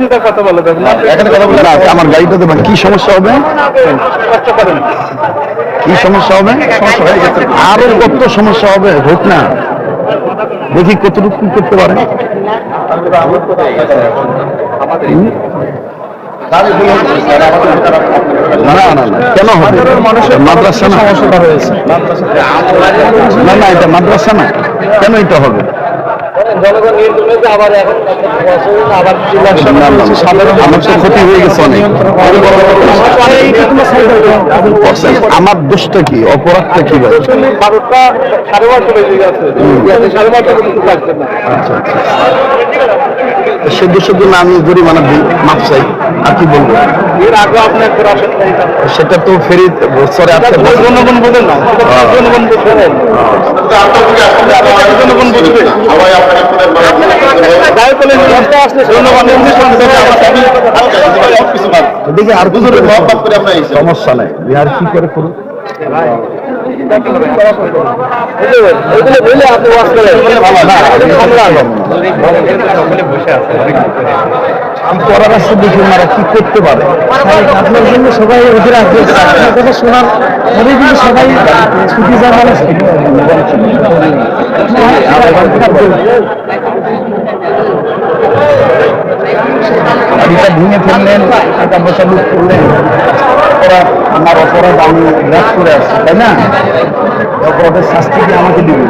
সিধা কথা বলে এখানে কথা বলে না আমার গাড়িটা দেবেন। কি সমস্যা হবে? কষ্ট করেন। কি সমস্যা হবে? আরও কত সমস্যা হবে? হোক না। দেখি কতটুকু করতে পারে। না না না কেন হবে? মাদ্রাসা না? সমস্যাটা রয়েছে না না এটা মাদ্রাসা না। কেন এটা হবে? জনগণ নিয়ন্ত্রণে আবার এখন আবার না, না, না, আমার ক্ষতি হয়ে গেছে অনেক। আমার দোষটা কি? অপরাধটা কি বারোটা সাড়ে বারোটা বেজে গেছে। সাড়ে বারোটা পর্যন্ত থাকছে না। সে দোষের জন্য আমি জরিমানা দিই মাপ চাই। আর কি বলব? এর আগে আপনি একবার আসেন নাই। সেটা তো ফেরি বছরে আসতে জনগণ বোঝেন না জনগণ বুঝবে গায়ে বলে রাস্তা আসলে জনগণ এমনি শুনতে হবে, আমার সাথে দেখি আর সমস্যা নাই। আর কি করে করুন? কি করতে পারে। আপনার জন্য সবাই ওদের আগে আপনার কথা শোনার? পরে কিন্তু সবাই ছুটি যাওয়ার মানুষ গাড়িটা ভেঙে ফেললেন টাকা পয়সা লুট করলেন। অপরাধ আমার অপরাধ আমি রেপ করে আসছি তাই না? অপরাধের শাস্তি কি আমাকে দিবে?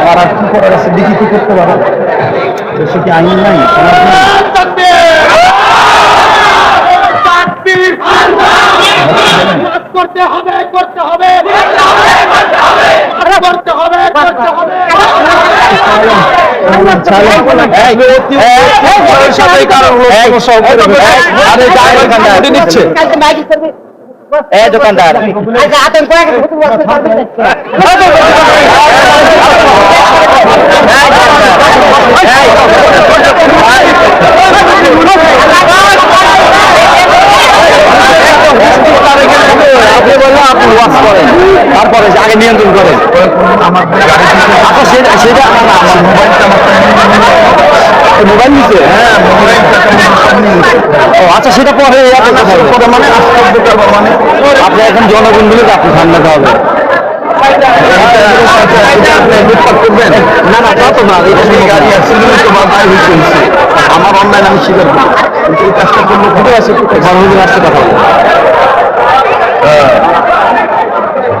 আমার আর কি করার আছে? দেখি কি করতে পারে। দেশে কি আইন নাই? করতে হবে করতে হবে। করতে হবে করতে হবে। দোকানদার আপনি আপনি ওয়াশ করেন তারপরে আগে নিয়ন্ত্রণ করেন। সেটা সেটা আমার মোবাইলটা আমার মোবাইল হ্যাঁ ও আচ্ছা সেটা পরে মানে মানে। আপনি এখন জনগণগুলোকে আপনি সামলাতে হবে না না তা তো না গাড়ি। অ্যাক্সিডেন্ট হয়েছে। আমার অনলাইন আমি স্বীকার করি। কিন্তু এই কাজটা করলে ঘুরে আসে কোথায় ঘর আসতে কথা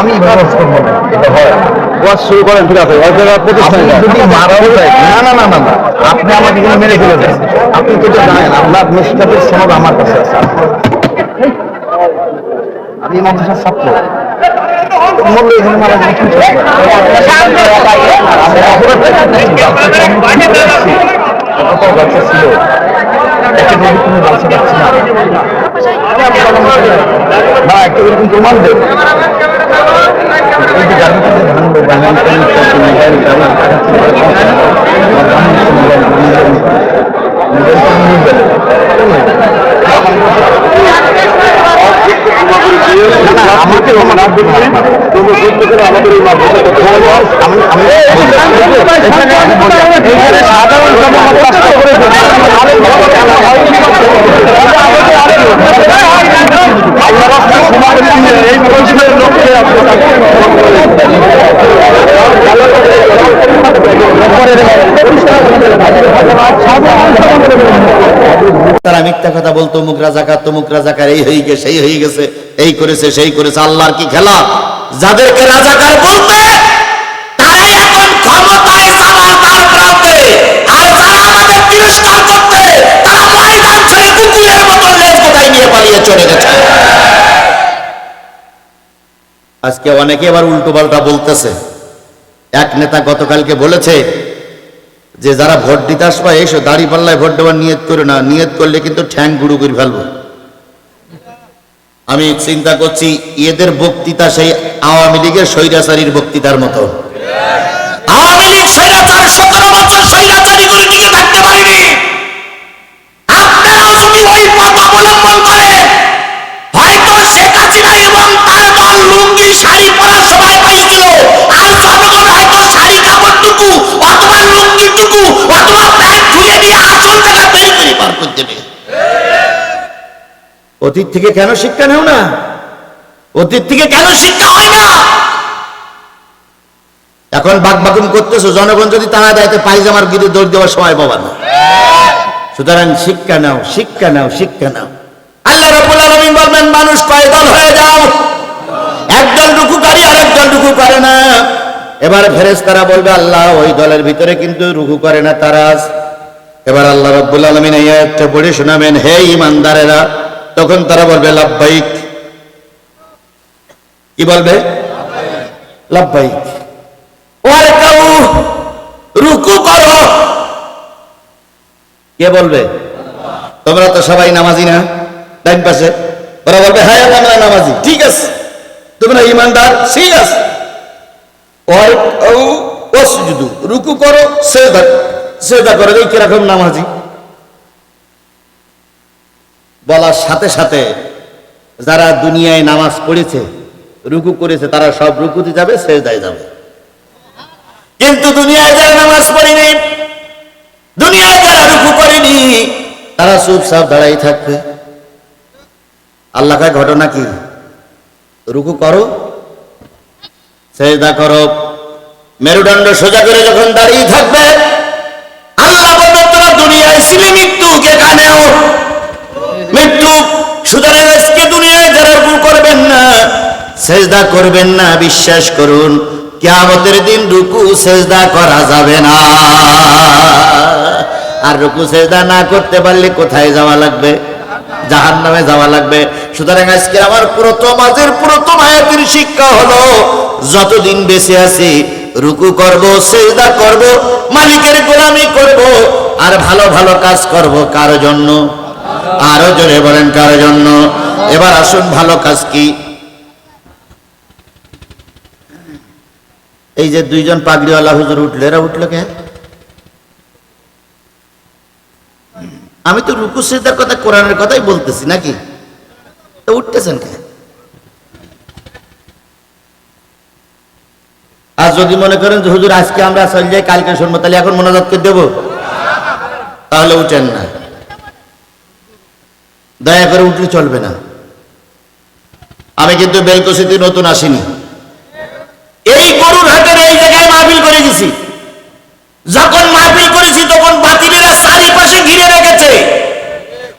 আমি হয় ওয়াশ শুরু করেন ঠিক আছে ওই জায়গায় প্রতিষ্ঠান মারাও যায় না না না না না আপনি আমাকে এখানে মেরে ফেলে দেন আপনি তো জানেন আপনার নিষ্ঠাতের সনদ আমার কাছে আছে আমি মাদ্রাসার ছাত্র মূল্য এখানে মারা গেলে কি করবে? আমি অপরাধটা কি করছি? বাচ্চাকে আমি কি করে আসছি? কত বাচ্চা ছিল না না একটা এরকম প্রমাণ দেব এই যে গাড়িতে যে ভাঙলো বাঙালি মোবাইল গাড়ি টাকা ছিল আমার বাঙালি মোবাইল মোবাইল আমাকে আমাদের এই আমি আমি এখানে সাধারণ জনগণ কষ্ট করে এই পরিষদের লক্ষ্যে তারা মিথ্যা কথা বলতো, মুখ রাজাকার তমুক রাজাকার এই হয়ে গেছে, সেই হয়ে গেছে, এই করেছে, সেই করেছে, আল্লাহর কি খেলা? যাদেরকে রাজাকার বলতে তারাই এখন ক্ষমতায় আর যারা আমাদের তিরস্কার তারা ময়দান ছেড়ে কুকুরের মতো লেজ নিয়ে পালিয়ে চলে গেছে। আজকে অনেকে আবার উল্টো পাল্টা বলতেছে। এক নেতা গতকালকে বলেছে যে যারা ভোট দিতে আসবা, এসো, দাড়ি পাল্লায় ভোট দেওয়ার নিয়ত করে না। নিয়ত করলে কিন্তু ঠ্যাং গুড়ু করে ফেলব। আমি চিন্তা করছি, এদের বক্তৃতা সেই আওয়ামী লীগের স্বৈরাচারীর বক্তৃতার মতো। আওয়ামী লীগ দল শাড়ি সময় পাইছিল আর অতীত থেকে কেন শিক্ষা নেও না? অতীত থেকে কেন শিক্ষা হয় না? এখন বাগবাগুম করতেছো, জনগণ যদি তারা দেয় পায়জামার গিরে দৌড় দেওয়ার সময় পাবা না। সুতরাং শিক্ষা নাও শিক্ষা নাও শিক্ষা নাও। আল্লাহ রাব্বুল আলামিন বলবেন, মানুষ কয় হয়ে যাও? একদল রুকুকারী আর একদল রুকু করে না। এবার ফেরেশতারা বলবে, আল্লাহ, ওই দলের ভিতরে কিন্তু রুকু করে না তারা এবার আল্লাহ রাব্বুল আলামিন এই আয়াতটা পড়ে শোনাবেন, হে ইমানদারেরা তখন তারা বলবে, লাব্বাইক। কি বলবে? ওয়ারকাউ, রুকু করো। কে বলবে? তোমরা তো সবাই নামাজি না ডাইন পাশে। ওরা বলবে হ্যাঁ আমরা নামাজি, ঠিক আছে। তোমরা ইমানদার, ঠিক আছে। রুকু করো সেজদা সেজদা করো কীরকম নামাজি? বলার সাথে সাথে যারা দুনিয়ায় নামাজ পড়েছে, রুকু করেছে, তারা সব রুকুতে যাবে, সেজদায় যাবে। কিন্তু দুনিয়ায় যারা নামাজ পড়েনি দুনিয়ায় যারা রুকু করেনি তারা চুপচাপ দাঁড়াই থাকবে। আল্লাহ ঘটনা কি? রুকু করো, সেজদা করো, মেরুদণ্ড সোজা করে যখন দাঁড়িয়ে থাকবে, আল্লাহ তোরা দুনিয়ায় ছিলি মৃত্যু এখানেও সেজদা করবেন না, বিশ্বাস করুন। কিয়ামতের দিন রুকু সেজদা করা যাবে না। আর রুকু সেজদা না করতে পারলে কোথায় যাওয়া লাগবে? জাহান নামে যাওয়া লাগবে। সুতরাং আজকে আমার প্রথম আজের প্রথম আয়াতের শিক্ষা হলো, যতদিন বেঁচে আছি, রুকু করব, সেজদা করব, মালিকের গোলামি করব, আর ভালো ভালো কাজ করব কার জন্য? আরও জোরে বলেন কার জন্য? এবার আসুন ভালো কাজ কি? এই যে দুইজন পাগড়িওয়ালা হুজুর উঠল, এরা উঠল কে আমি তো রুকু সেদার কথা, কোরআনের কথাই বলতেছি নাকি? তো উঠতেছেন কে আর যদি মনে করেন যে হুজুর, আজকে আমরা চল যাই, কালকে শুনব, তাহলে এখন মনোজাত করে দেবো? তাহলে উঠেন না। দয়া করে উঠলে চলবে না। আমি কিন্তু বেলকসিতে নতুন আসিনি। এই গরুর হাটের এই জায়গায় মাহফিল করে গেছি। যখন মাহফিল করেছি তখন বাতিলেরা চারিপাশে ঘিরে রেখেছে।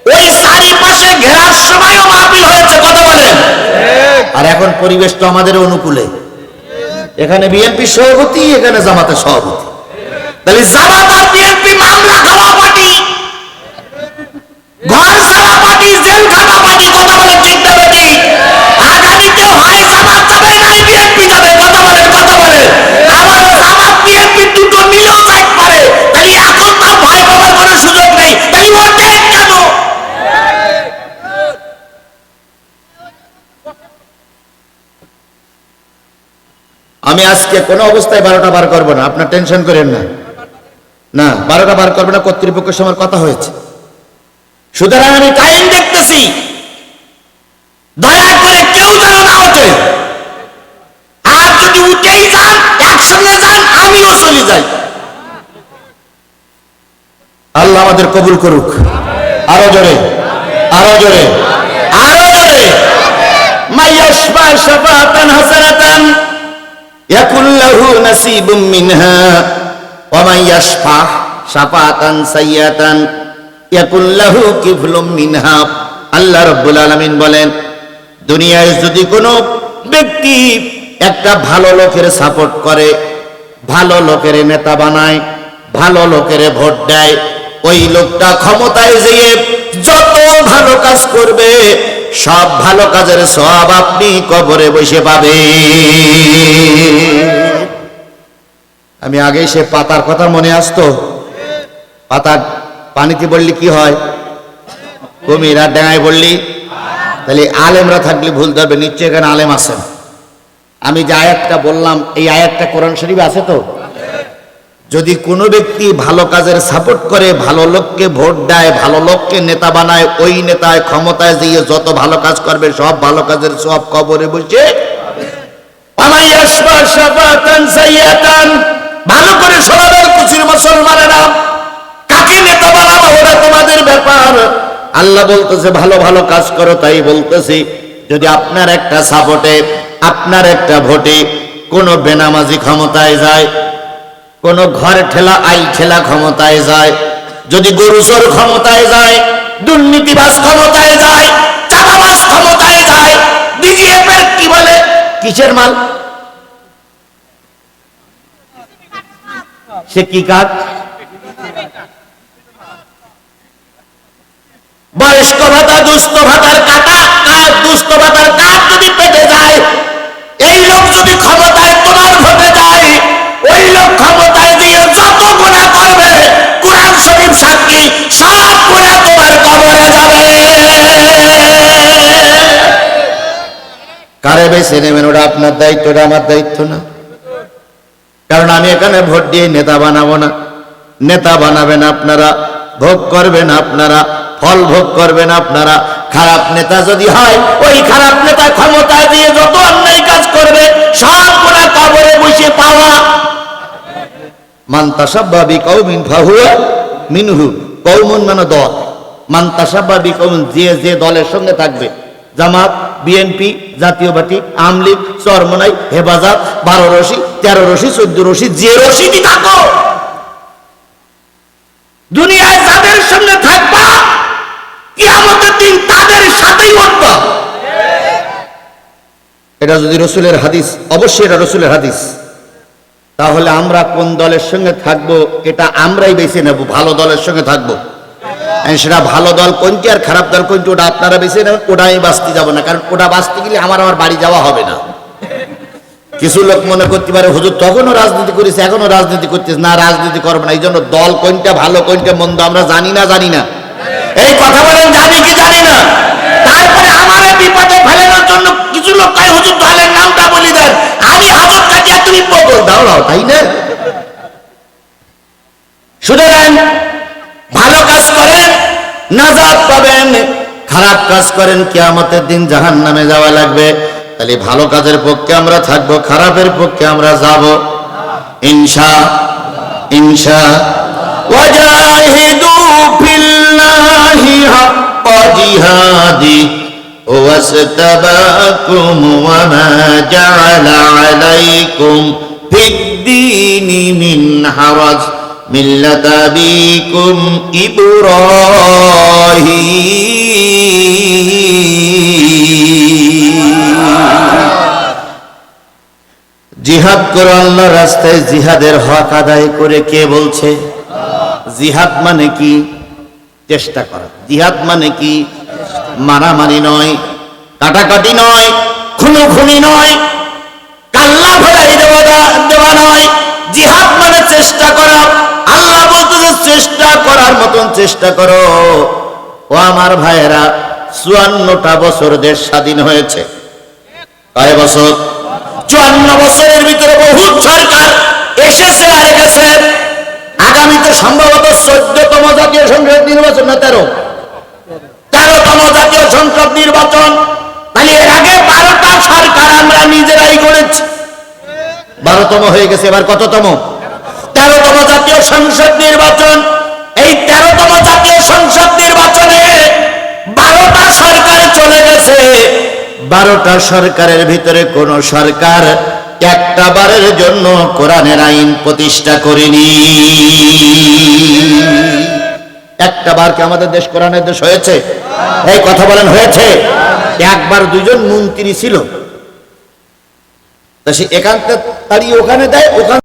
ওই চারিপাশে ঘেরার সময়ও মাহফিল হয়েছে কথা বলেন। আর এখন পরিবেশ তো আমাদের অনুকূলে। এখানে বিএনপি সভাপতি এখানে জামাতের সভাপতি। তাহলে জামাত আর বিএনপি মামলা খাওয়া পার্টি ঘর সারা আমি আজকে কোনো অবস্থায় বারোটা বার করব না, আপনার টেনশন করেন না। না, বারোটা বার করব না, কর্তৃপক্ষের সময় কথা হয়েছে। সুতরাং আমি টাইম দেখতেছি, দয়া করে কেউ যেন না ওঠে। আর যদি উঠেই যান, একসঙ্গে যান, আমিও চলে যাই। আল্লাহ আমাদের কবুল করুক। আরও জোরে আরও জোরে আরও জোরে। মাইয়া মাইয়াশফা শাফাতান হাসানাতান। ইয়াকুল লাহু নাসিবুম মিনহা ওয়া মাইয়াশফা শাফাতান সাইয়াতান ইয়াকুল্লাহু কিফলুম মিনহা। আল্লাহ রাব্বুল আলামিন বলেন, দুনিয়ায় যদি কোনো ব্যক্তি একটা ভালো লোকের সাপোর্ট করে, ভালো লোকের নেতা বানায়, ভালো লোকের ভোট দেয়, ওই লোকটা ক্ষমতায় যেয়ে যত ভালো কাজ করবে সব ভালো কাজের সব আপনি কবরে বসে পাবে আমি আগেই সে পাতার কথা মনে আসতো। পাতা পানিতে বললি কি হয়? কুমির আর ডাঙায় বললি, তাহলে আলেমরা থাকলে ভুল ধরবে নিশ্চয় এখানে আলেম আছেন। আমি যে আয়াতটা বললাম, এই আয়াতটা কোরআন শরীফ আছে তো? যদি কোনো ব্যক্তি ভালো কাজের সাপোর্ট করে, ভালো লোককে ভোট দেয়, ভালো লোককে নেতা বানায়, ওই নেতায় ক্ষমতায় দিয়ে যত ভালো কাজ করবে, সব ভালো কাজের সব কবরে বসে ভালো করে শোনাবেন কুচির মুসলমানেরা। কাকে নেতা বানাবো ওটা তোমাদের ব্যাপার। আল্লাহ বলতেছে, ভালো ভালো কাজ করো, তাই বলতেছি। যদি আপনার একটা সাপোর্টে আপনার একটা ভোটে কোনো বেনামাজি ক্ষমতায় যায় কোন ঘর ঠেলা আই ঠেলা ক্ষমতায় যায়। যদি গরুচোর ক্ষমতায় যায়, দুর্নীতিবাজ ক্ষমতায় যায়, চাঁদাবাজ ক্ষমতায় যায় ডিজিএফ কি বলে? কিসের মাল? সে কি কাজ? বয়স্ক ভাতা, দুস্থ ভাতার কাটা কাজ দুস্থ ভাতার কাজ যদি পেটে যায়, এই লোক যদি ক্ষমতায় সাক্ষী সব গুণা তোমার কবরে যাবে। কারে বেছে নেবেন? ওটা আপনার দায়িত্ব, ওটা আমার দায়িত্ব না। কারণ আমি এখানে ভোট দিয়ে নেতা বানাবো না। নেতা বানাবেন আপনারা, ভোগ করবেন আপনারা, ফল ভোগ করবেন আপনারা। খারাপ নেতা যদি হয়, ওই খারাপ নেতা ক্ষমতা দিয়ে যত অন্যায় কাজ করবে, সব গুণা কবরে বসে পাওয়া। মান্তাসাব্বাবি কৌমিন ফাহুয়া মিনহু কৌমন মানে দল। মান্তাসাব্বাবি কৌমিন যে যে দলের সঙ্গে থাকবে। জামাত বিএনপি জাতীয় পার্টি আমলিগ চরমনাই হেফাজত বারো রশি তেরো রশি চোদ্দ রশি যে রশিদি থাকো। দুনিয়ায় যাদের সঙ্গে থাকবা কিয়ামতের দিন তাদের সাথেই উঠবা। এটা যদি রসুলের হাদিস অবশ্যই এটা রসুলের হাদিস। তাহলে আমরা কোন দলের সঙ্গে থাকব? এটা আমরাই বেছে নেব, ভালো দলের সঙ্গে থাকব। সেটা ভালো দল কোনটি আর খারাপ দল কোনটি, ওটা আপনারা বেছে নেবেন ওটা আমি বাঁচতে যাব না। কারণ ওটা বাঁচতে গেলে আমার আমার বাড়ি যাওয়া হবে না। কিছু লোক মনে করতে পারে, হুজুর, তখনও রাজনীতি করেছে এখনও রাজনীতি করতেছে না, রাজনীতি করব না। এই জন্য দল কোনটা ভালো, কোনটা মন্দ, আমরা জানি না জানি না। এই কথা বলেন, জানি কি জানি না। তারপরে আমার বিপদে ফেলানোর জন্য কিছু লোক কয়, হুজুর, দলের নামটা ভালো কাজ করেন, নাজাত পাবেন দিন জাহান নামে যাওয়া লাগবে। তাহলে ভালো কাজের পক্ষে আমরা থাকব, খারাপের পক্ষে আমরা যাব। ইনশা ইনশা, ওয়াজাহিদু ফিল্লাহি হাক্কা জিহাদি। واستباكم وما جعل عليكم في الدين من حرج ملة أبيكم إبراهيم জিহাদ করো আল্লাহর রাস্তায় জিহাদের হক আদায় করে কে বলছে জিহাদ মানে কি চেষ্টা করা জিহাদ মানে কি মারামারি নয়, কাটাকাটি নয়, খুনোখুনি নয়, কাল্লা ফেলাই দেওয়া দেওয়া নয়, জিহাদ মানে চেষ্টা করা, আল্লাহ বলতেছে চেষ্টা করার মতন চেষ্টা করো। ও আমার ভাইয়েরা, চুয়ান্নটা বছর দেশ স্বাধীন হয়েছে। কয় বছর? চুয়ান্ন বছরের ভিতরে বহুত সরকার এসেছে আর গেছে। আগামীতে সম্ভবত চোদ্দতম জাতীয় সংসদ নির্বাচন না তেরো? তেরোতম জাতীয় সংসদ নির্বাচন। তাহলে এর আগে বারোটা সরকার আমরা নিজেরাই করেছি। বারোতম হয়ে গেছে এবার কততম? তেরোতম জাতীয় সংসদ নির্বাচন। এই তেরোতম জাতীয় সংসদ নির্বাচনে বারোটা সরকার চলে গেছে। বারোটা সরকারের ভিতরে কোন সরকার একটা বারের জন্য কোরআনের আইন প্রতিষ্ঠা করেনি। একটা বার কি আমাদের দেশ কোরআনের দেশ হয়েছে? এই কথা বলেন, হয়েছে। একবার দুজন মন্ত্রী ছিল। তা সে এখান তারই ওখানে দেয়, ওখান